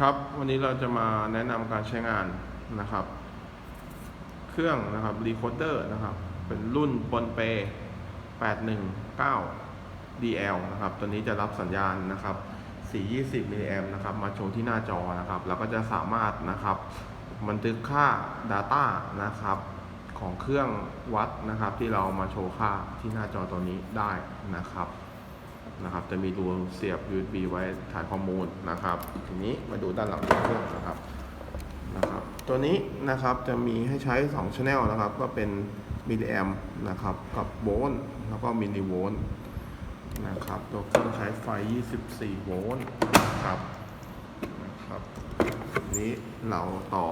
ครับวันนี้เราจะมาแนะนำการใช้งานนะครับ เครื่องนะครับรีโคเดอร์นะครับ เป็นรุ่นปนเป819 DL นะครับ ตัวนี้จะรับสัญญาณนะครับ 420มิลลิแอมนะครับ มาโชว์ที่หน้าจอนะครับแล้วก็จะสามารถนะครับ บันทึกค่า Data นะครับ ของเครื่องวัดนะครับ ที่เรามาโชว์ค่าที่หน้าจอตัวนี้ได้นะครับ นะครับจะมีรูเสียบ USB ไว้ถ่ายข้อมูลนะครับ ทีนี้มาดูด้านหลังเครื่องนะครับนะครับตัวนี้นะครับจะมีให้ใช้2 channel นะครับ ก็เป็นมิลลิแอมนะครับกับโวลต์แล้วก็มิลลิโวลต์นะครับตัวเครื่องใช้ไฟ 24 โวลต์นะครับนะครับทีนี้เราต่อ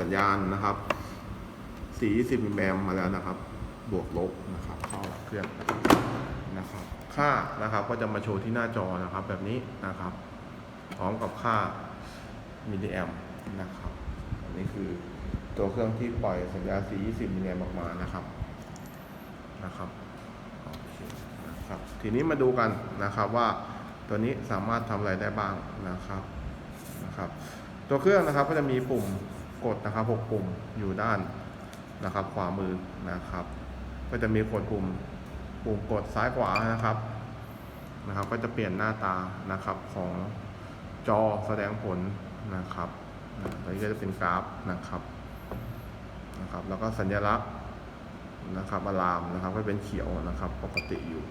สัญญาณนะครับ420มิลลิแอมมาแล้วนะครับ บวกลบนะครับเข้าเครื่อง นะครับ ค่านะครับก็จะมาโชว์ที่หน้าจอนะครับ แบบนี้นะครับ พร้อมกับค่ามิลลิแอมนะครับ อันนี้คือตัวเครื่องที่ปล่อยสัญญาณ 420มิลลิแอมออกมานะครับนะครับโอเคนะครับ ทีนี้มาดูกันนะครับว่าตัวนี้สามารถทำอะไรได้บ้างนะครับนะครับ ตัวเครื่องนะครับก็จะมีปุ่มกดนะครับ 6 ปุ่มอยู่ด้านนะครับขวามือนะครับ ก็จะมีกดปุ่ม ปุ่มกดซ้ายขวานะครับนะครับ ก็จะเปลี่ยนหน้าตานะครับของจอแสดงผลนะครับนะตัวนี้ก็จะเป็นกราฟนะครับนะครับ แล้วก็สัญลักษณ์นะครับอะลามนะครับก็เป็นเขียวนะครับ ปกติอยู่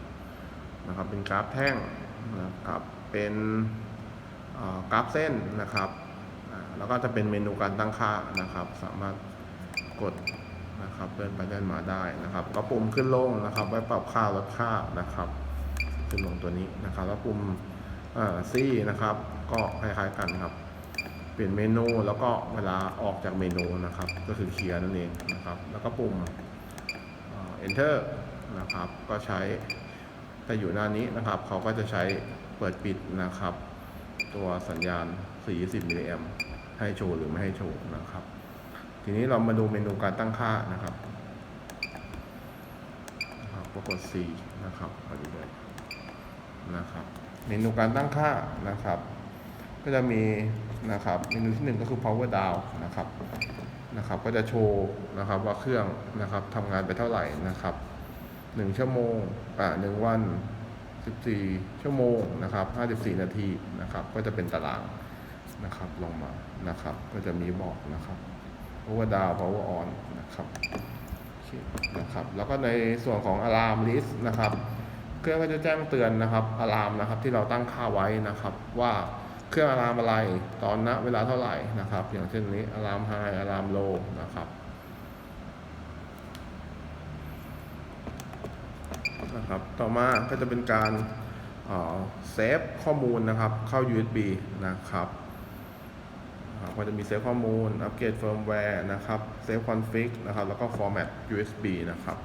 นะครับ เป็นกราฟแท่งนะครับเป็นกราฟเส้นนะครับแล้วก็จะเป็นเมนูการตั้งค่านะครับ สามารถกด นะครับเดินไปเดินมาได้นะครับก็ปุ่มขึ้นลงนะครับ ไว้ปรับค่าลดค่านะครับ ขึ้นลงตัวนี้นะครับแล้วปุ่มซี่นะครับ ก็คล้ายๆกันครับเปลี่ยนเมนูแล้วก็เวลาออกจากเมนูนะครับ ก็คือเคลียร์นั่นเองนะครับ แล้วก็ปุ่ม enter นะครับ ก็ใช้แต่อยู่หน้านี้นะครับ เขาก็จะใช้เปิดปิดนะครับ ตัวสัญญาณ 40มิลลิแอมให้โชว์หรือไม่ให้โชว์นะครับ ทีนี้เรามาดูเมนูการตั้งค่านะครับนะครับก็กด C นะครับพอดีเลยนะครับ เมนูการตั้งค่านะครับ ก็จะมีนะครับ เมนูที่หนึ่งก็คือ power down นะครับนะครับ ก็จะโชว์นะครับว่าเครื่องนะครับทำงานไปเท่าไหร่นะครับหนึ่งชั่วโมงอ่าหนึ่งวัน 14 ชั่วโมงนะครับ54 นาทีนะครับ ก็จะเป็นตารางนะครับลงมานะครับ ก็จะมีบอกนะครับ power down power on นนะครับนะครับแล้วก็ในส่วนของ alarm list นะครับ เครื่องก็จะแจ้งเตือนนะครับอะลามนะครับที่เราตั้งค่าไว้นะครับ ว่าเครื่องอะลามอะไรตอนณเวลาเท่าไหร่นะครับ อย่างเช่นนี้อะลามไฮอะลามโลนะครับนะครับ ต่อมาก็จะเป็นการเซฟข้อมูลนะครับเข้า USB นะครับ อ่าจะมีเซฟข้อมูล อัปเกรดเฟิร์มแวร์นะครับ เซฟคอนฟิกนะครับ แล้วก็ฟอร์แมต USB นะครับ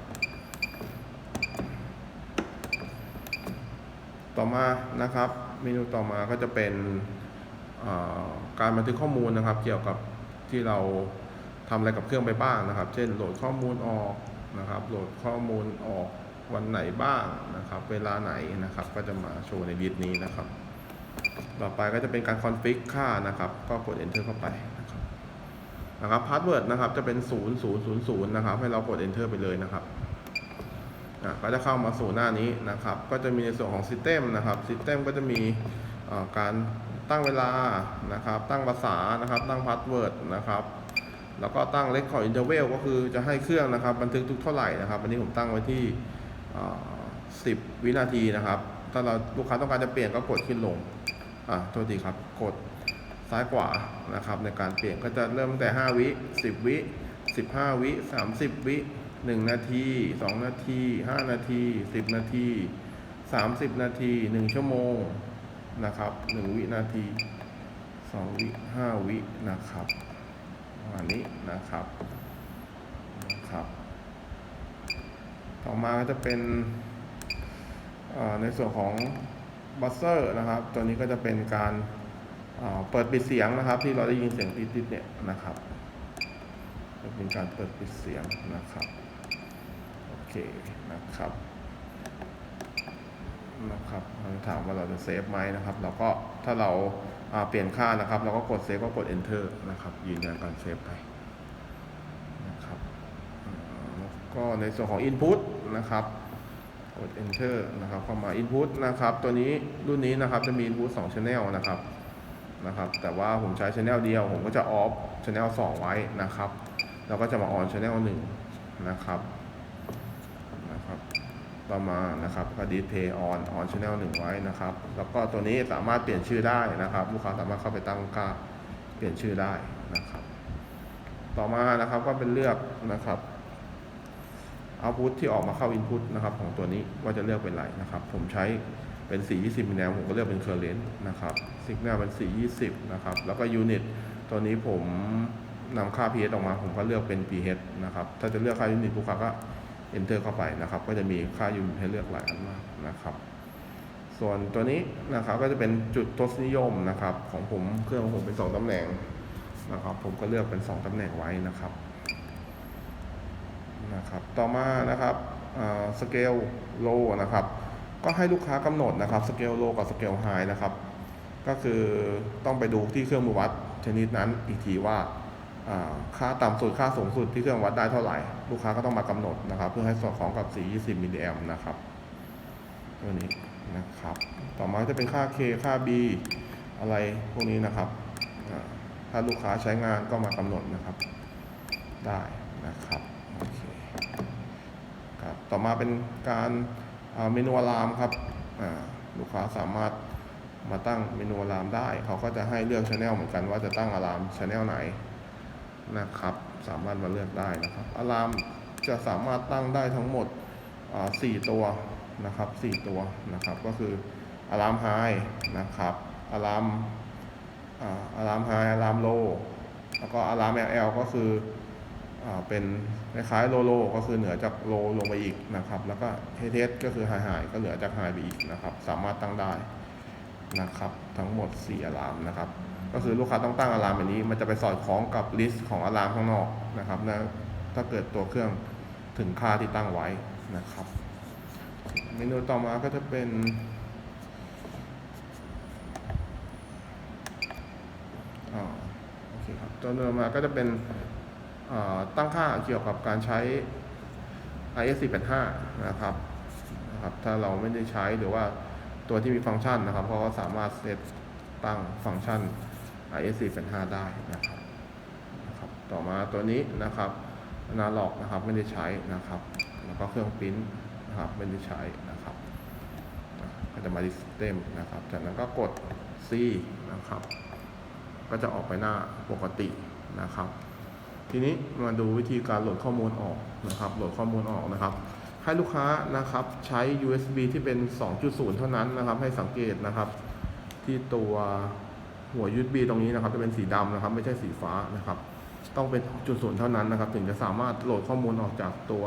ต่อมานะครับ เมนูต่อมาก็จะเป็นการบันทึกข้อมูลนะครับ เกี่ยวกับที่เราทำอะไรกับเครื่องไปบ้างนะครับ เช่น โหลดข้อมูลออกนะครับ โหลดข้อมูลออกวันไหนบ้างนะครับ เวลาไหนนะครับ ก็จะมาโชว์ในลิสต์นี้นะครับ ต่อไปก็จะเป็นการคอนฟิกค่านะครับ ก็กด enter เข้าไปนะครับนะครับพาสเวิร์ดนะครับจะเป็น 0000นะครับ ให้เรากด enter ไปเลยนะครับอะก็จะเข้ามาสู่หน้านี้นะครับ ก็จะมีในส่วนของ System นะครับ System ก็จะมีการตั้งเวลานะครับ ตั้งภาษานะครับ ตั้งพาสเวิร์ดนะครับ แล้วก็ตั้ง Record Interval ก็คือจะให้เครื่องนะครับ บันทึกทุกเท่าไหร่นะครับ อันนี้ผมตั้งไว้ที่ 10 วินาทีนะครับ ถ้าเราลูกค้าต้องการจะเปลี่ยนก็กดขึ้นลงอะโทษทีครับกดซ้ายขวานะครับ ในการเปลี่ยนก็จะเริ่มตั้งแต่ 5 วิ 10 วิ 15 วิ 30 วิ 1 นาที 2 นาที 5 นาที 10 นาที 30 นาที 1 ชั่วโมงนะครับ1วินาที 2 วิ 5 วินะครับประมาณนี้นะครับนะครับ ต่อมาก็จะเป็น ในส่วนของบัสเซอร์นะครับ ตัวนี้ก็จะเป็นการเปิดปิดเสียงนะครับ ที่เราได้ยินเสียงติดๆเนี่ยนะครับจะเป็นการเปิดปิดเสียงนะครับโอเคนะครับนะครับเราถามว่าเราจะเซฟไหมนะครับ เราก็ถ้าเราอ่าเปลี่ยนค่านะครับ เราก็กดเซฟก็กด enter นะครับ ยืนยันการเซฟไปนะครับก็ในส่วนของ input นะครับ กด enter นะครับเข้ามา input นะครับ ตัวนี้รุ่นนี้นะครับจะมี input 2 channel นะครับนะครับ แต่ว่าผมใช้ channel เดียว ผมก็จะ off channel 2 ไว้นะครับแล้วก็จะมา on channel 1นะครับนะครับต่อมานะครับก็ display on on channel 1 ไว้นะครับ แล้วก็ตัวนี้สามารถเปลี่ยนชื่อได้นะครับ ลูกค้าสามารถเข้าไปตั้งค่าเปลี่ยนชื่อได้นะครับ ต่อมานะครับก็เป็นเลือกนะครับ เอาพุทที่ออกมาเข้า Input นะครับของตัวนี้ว่าจะเลือกเป็นไรนะครับ ผมใช้เป็น 420มิลลิแอมผมก็เลือกเป็น Current นะครับ Signal เป็น 420 นะครับ แล้วก็ Unit ตัวนี้ผมนำค่า pH ออกมาผมก็เลือกเป็น pH นะครับ ถ้าจะเลือกค่า Unit ลูกค้าก็ Enter เข้าไปนะครับ ก็จะมีค่า Unit ให้เลือกหลายอันมากนะครับ ส่วนตัวนี้นะครับก็จะเป็นจุดทศนิยมนะครับของผมเครื่องของผมเป็น 2ตำแหน่งนะครับ ผมก็เลือกเป็น 2ตำแหน่งไว้นะครับ นะครับต่อมานะครับสเกลโลนะครับก็ให้ลูกค้ากำหนดนะครับสเกลโลกับสเกลไฮนะครับก็คือต้องไปดูที่เครื่องมือวัดชนิดนั้นอีกทีว่าค่าต่ำสุดค่าสูงสุดที่เครื่องวัดได้เท่าไหร่ ลูกค้าก็ต้องมากำหนดนะครับ เพื่อให้สอดคล้องกับ 420มิลลิแอมนะครับตัวนี้นะครับ ต่อมาจะเป็นค่า K ค่า B อะไรพวกนี้นะครับ ถ้าลูกค้าใช้งานก็มากำหนดนะครับ ได้นะครับโอเค ครับต่อมาเป็นการเมนูอะลามครับลูกค้าสามารถมาตั้งเมนูอะลามได้ เขาก็จะให้เลือกช anel เหมือนกันว่าจะตั้งอะลามช anel ไหนนะครับ สามารถมาเลือกได้นะครับอะลามจะสามารถตั้งได้ทั้งหมดอ่าสี่ตัวนะครับสี่ตัวนะครับ ก็คืออะลามไฮนะครับอะลามอะลามไฮอะลามโล แล้วก็อะลาม LL ก็คือ เป็นคล้ายๆโลโลก็คือเหนือจากโลลงไปอีกนะครับ แล้วก็เฮเทสก็คือไฮไฮก็เหนือจากไฮไปอีกนะครับ สามารถตั้งได้นะครับ ทั้งหมด 4อะลามนะครับ ก็คือลูกค้าต้องตั้งอะลามแบบนี้ มันจะไปสอดคล้องกับลิสต์ของอะลามข้างนอกนะครับนะถ้าเกิดตัวเครื่องถึงค่าที่ตั้งไว้นะครับเมนูต่อมาก็จะเป็นอ่าโอเคครับตัวเดิมมาก็จะเป็น ตั้งค่าเกี่ยวกับการใช้ IS 485นะครับนะครับ ถ้าเราไม่ได้ใช้หรือว่าตัวที่มีฟังก์ชันนะครับเขาก็สามารถเซตตั้งฟังก์ชัน IS 485ได้นะครับนะครับ ต่อมาตัวนี้นะครับนาล็อกนะครับไม่ได้ใช้นะครับ แล้วก็เครื่องปริ้นนะครับไม่ได้ใช้นะครับก็จะมาที่ System นะครับ จากนั้นก็กด C นะครับ ก็จะออกไปหน้าปกตินะครับ ทีนี้มาดูวิธีการโหลดข้อมูลออกนะครับโหลดข้อมูลออกนะครับ ให้ลูกค้านะครับใช้ USB ที่เป็น 2.0 เท่านั้นนะครับ ให้สังเกตนะครับ ที่ตัวหัว USB ตรงนี้นะครับ จะเป็นสีดำนะครับ ไม่ใช่สีฟ้านะครับ ต้องเป็น 2.0 เท่านั้นนะครับ ถึงจะสามารถโหลดข้อมูลออกจากตัว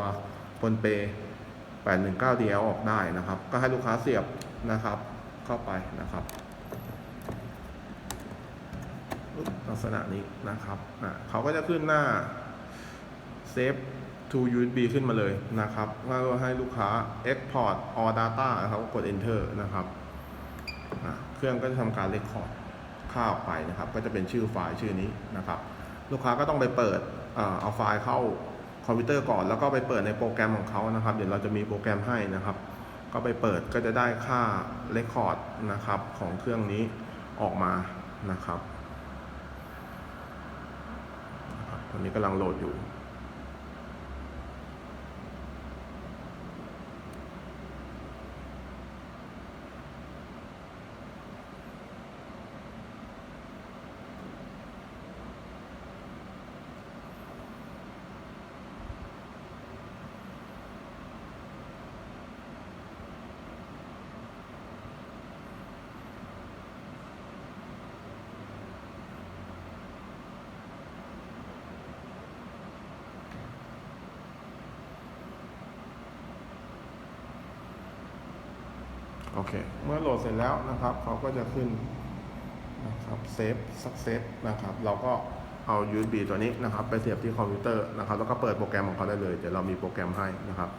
บนเป 819DL ออกได้นะครับ ก็ให้ลูกค้าเสียบนะครับ เข้าไปนะครับ ลักษณะนี้นะครับอะเขาก็จะขึ้นหน้า save to USB ขึ้นมาเลยนะครับว่าให้ลูกค้า export all data นะครับกด enter นะครับอะเครื่องก็จะทำการ record ค่าออกไปนะครับ ก็จะเป็นชื่อไฟล์ชื่อนี้นะครับ ลูกค้าก็ต้องไปเปิดอ่าเอาไฟล์เข้าคอมพิวเตอร์ก่อน แล้วก็ไปเปิดในโปรแกรมของเขานะครับ เดี๋ยวเราจะมีโปรแกรมให้นะครับ ก็ไปเปิดก็จะได้ค่า record นะครับของเครื่องนี้ออกมานะครับ ตอนนี้กำลังโหลดอยู่ โอเค เมื่อโหลดเสร็จแล้วนะครับเขาก็จะขึ้นนะครับเซฟสักเซฟนะครับ เราก็เอา USB ตัวนี้นะครับ ไปเสียบที่คอมพิวเตอร์นะครับ แล้วก็เปิดโปรแกรมของเขาได้เลย เดี๋ยวเรามีโปรแกรมให้นะครับ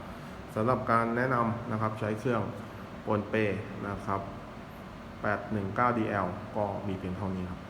สำหรับการแนะนำนะครับใช้เครื่องปนเปนะครับ 819DL ก็มีเพียงเท่านี้ครับ